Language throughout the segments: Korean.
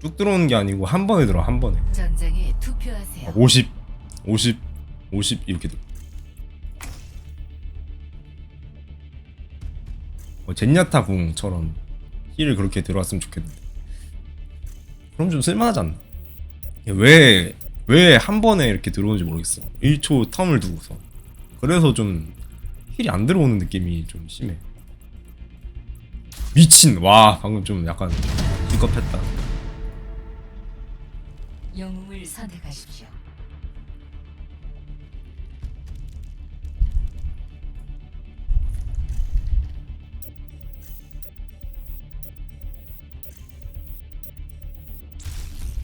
쭉 들어오는 게 아니고 한 번에 들어 한 번에. 전장에 투표하세요. 50 50 50 이렇게 들어 뭐 젠야타 궁처럼 힐을 그렇게 들어왔으면 좋겠는데. 그럼 좀 쓸만하지 않나? 왜 왜 한 번에 이렇게 들어오는지 모르겠어. 1초 텀을 두고서. 그래서 좀 힐이 안 들어오는 느낌이 좀 심해. 미친! 와 방금 좀 약간 비겁했다 영웅을 선택하십시오.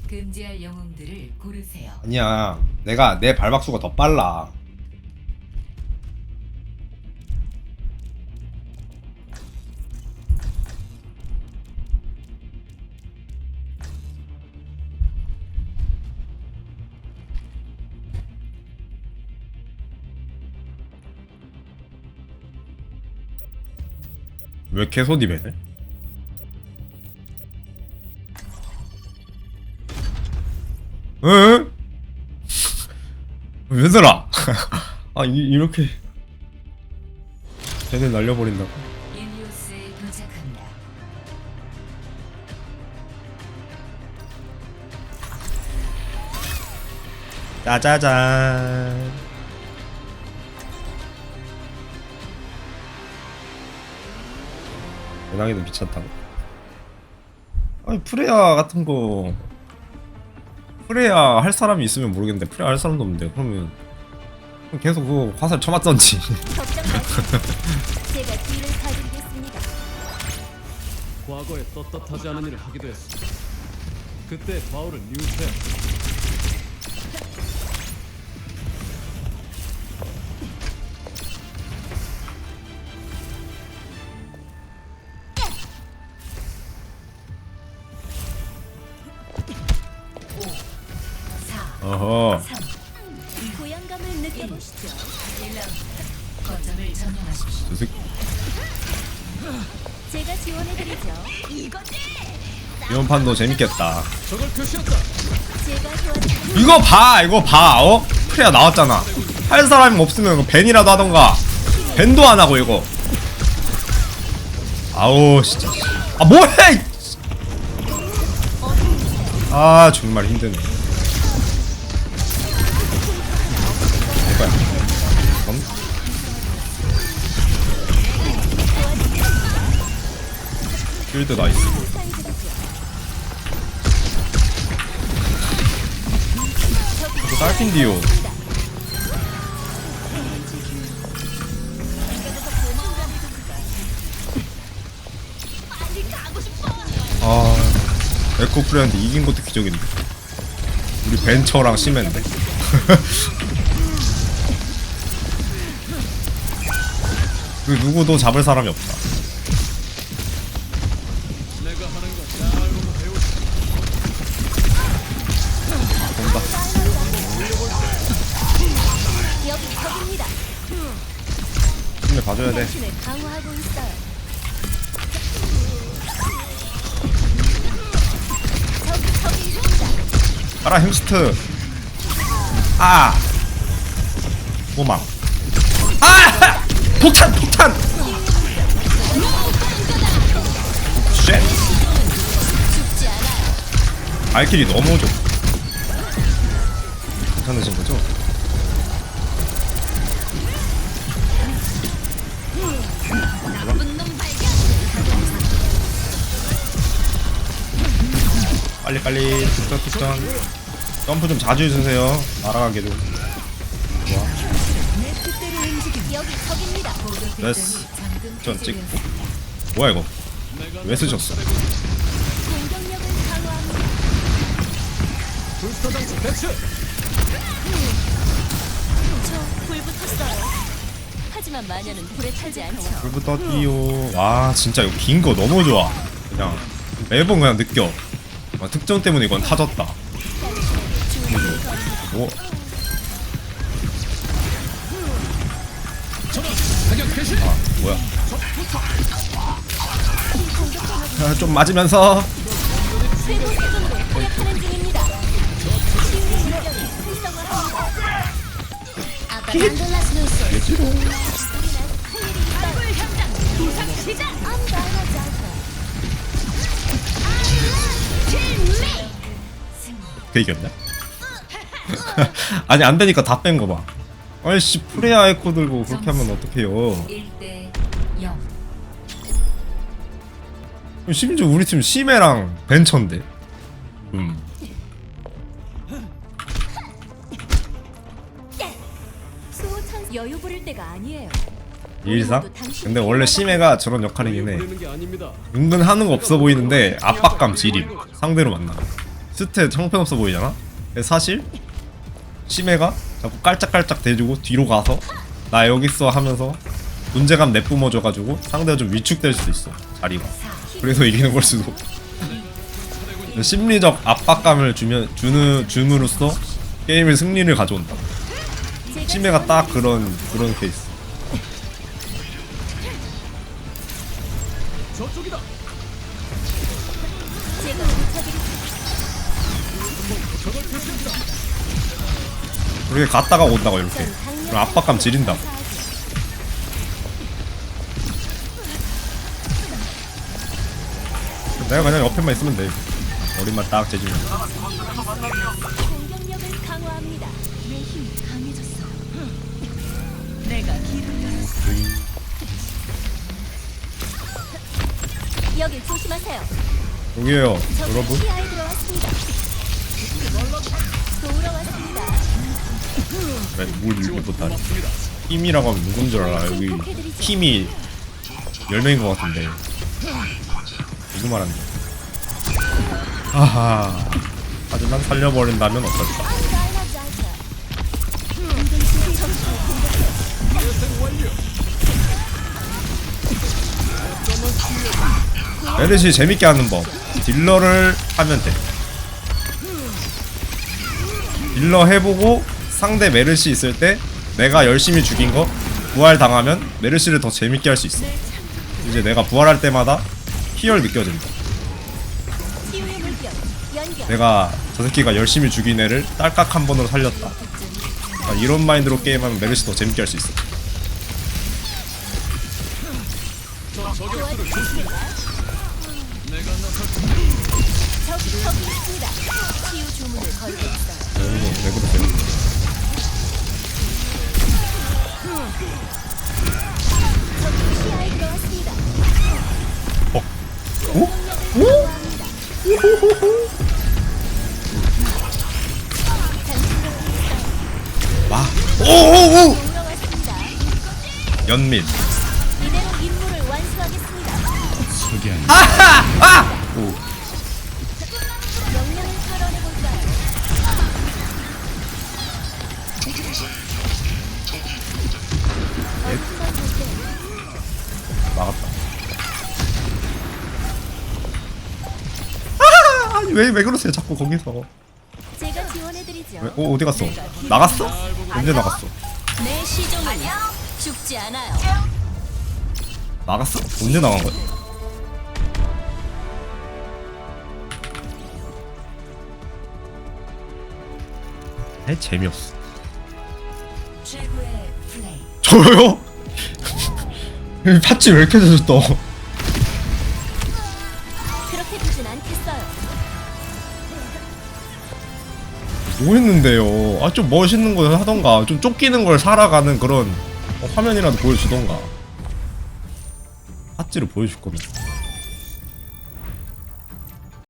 금지할 영웅들을 고르세요. 아니야 내가 내 발박수가 더 빨라 왜 개소디 배네? 응? 얘들아 아 이, 이렇게 쟤네 날려버린다고 일리오스에 도착합니다. 짜자잔 대랑이도 미쳤다고. 아니 프레야 같은 거 프레야 할 사람이 있으면 모르겠는데 프레야 할 사람도 없는데 그러면 계속 그 화살 쳐맞던지. 과거에 떳떳하지 않은 일을 하기도 했어. 그때 바울은 뉴스에 고양감을 느껴보시죠. 거점을 점령하십시오. 제가 지원해드리죠. 이거지! 이번 판도 재밌겠다. 저걸 교시였다. 제가 도와드리죠. 이거 봐, 이거 봐. 어? 프레야 나왔잖아. 할 사람이 없으면 벤이라도 하던가. 벤도 안 하고 이거. 아우 진짜. 아 뭐해? 아 정말 힘드네. 필드 나이스. 또 딸핀디오. 아 에코 프레한테 이긴 것도 기적인데? 우리 벤처랑 심했는데? 그 누구도 잡을 사람이 없다 봐줘야 돼. 가라 햄스트. 아! 오망. 아! 폭탄 폭탄! 쉣. 발길이 너무 좋. 괜찮으신 거죠? 빨리 빨리 툭툭툭 점프 좀 자주 해주세요. 날아가게도. 됐어 잠금 전 찍고. 뭐야 이거? 왜 쓰셨어. 하지만 마녀는 불에 타지 않죠. 불부터 띄요. 와 진짜 이거 긴 거 너무 좋아. 그냥 매번 그냥 느껴 아, 특전 때문에 이건 타졌다. 뭐. 사격 개시. 아, 뭐야? 아, 좀 맞으면서. 세종으로 그 이겼나? 아니 안 되니까 다 뺀 거 봐. 아이씨 프레야 에코 들고 그렇게 하면 어떡해요? 1대 0. 심지어 우리 팀 심해랑 벤처인데. 음. 여유 부릴 때가 아니에요. 일상? 근데 원래 심해가 저런 역할이긴 해. 게 아닙니다. 은근 하는 거 없어 보이는데 압박감 지림 상대로 만나 스탯 형편없어 보이잖아? 사실 심해가 자꾸 깔짝깔짝 대주고 뒤로 가서 나 여기 있어 하면서 존재감 내뿜어줘가지고 상대가 좀 위축될 수도 있어 자리가 그래서 이기는 걸 수도 심리적 압박감을 주면 주는 줌으로써 게임의 승리를 가져온다 심해가 딱 그런 그런 케이스 저쪽이다. 그렇게 갔다가 온다고 이렇게. 그럼 압박감 지린다 내가 그냥 옆에만 있으면 돼. 머리만 딱 재주면. 여길 조심하세요. 여기에요 여러분 왜, 뭘 일부 못하니 팀이라고 하면 누군 줄 알아? 여기 팀이 10명인 것 같은데. 누구 말한다 아하. 하지만 살려버린다면 어떨까. 메르시 재밌게 하는 법. 딜러를 하면 돼 딜러 해보고 상대 메르시 있을 때 내가 열심히 죽인 거 부활 당하면 메르시를 더 재밌게 할 수 있어. 이제 내가 부활할 때마다 희열 느껴진다. 내가 저 새끼가 열심히 죽인 애를 딸깍 한 번으로 살렸다. 아, 이런 마인드로 게임하면 메르시 더 재밌게 할 수 있어 오오오. 연민 이대로 임무를 완수하겠습니다. 오 명령을 털어내볼까요? 어디만 볼때 나갔다 아, 아니 왜, 왜 그러세요 자꾸 거기서. 왜, 어, 어디 갔어 나갔어? 언제 나갔어 내 시종은 죽지 않아요. 나갔어? 언제 나간 거야? 에 재미없어 최고의 플레이. 저요? 팥이 왜 이렇게 그렇게 않겠어요. 뭐 했는데요? 아 좀 멋있는 걸 하던가 좀 쫓기는 걸 살아가는 그런 어, 화면이라도 보여주던가. 팥지를 보여줄 거면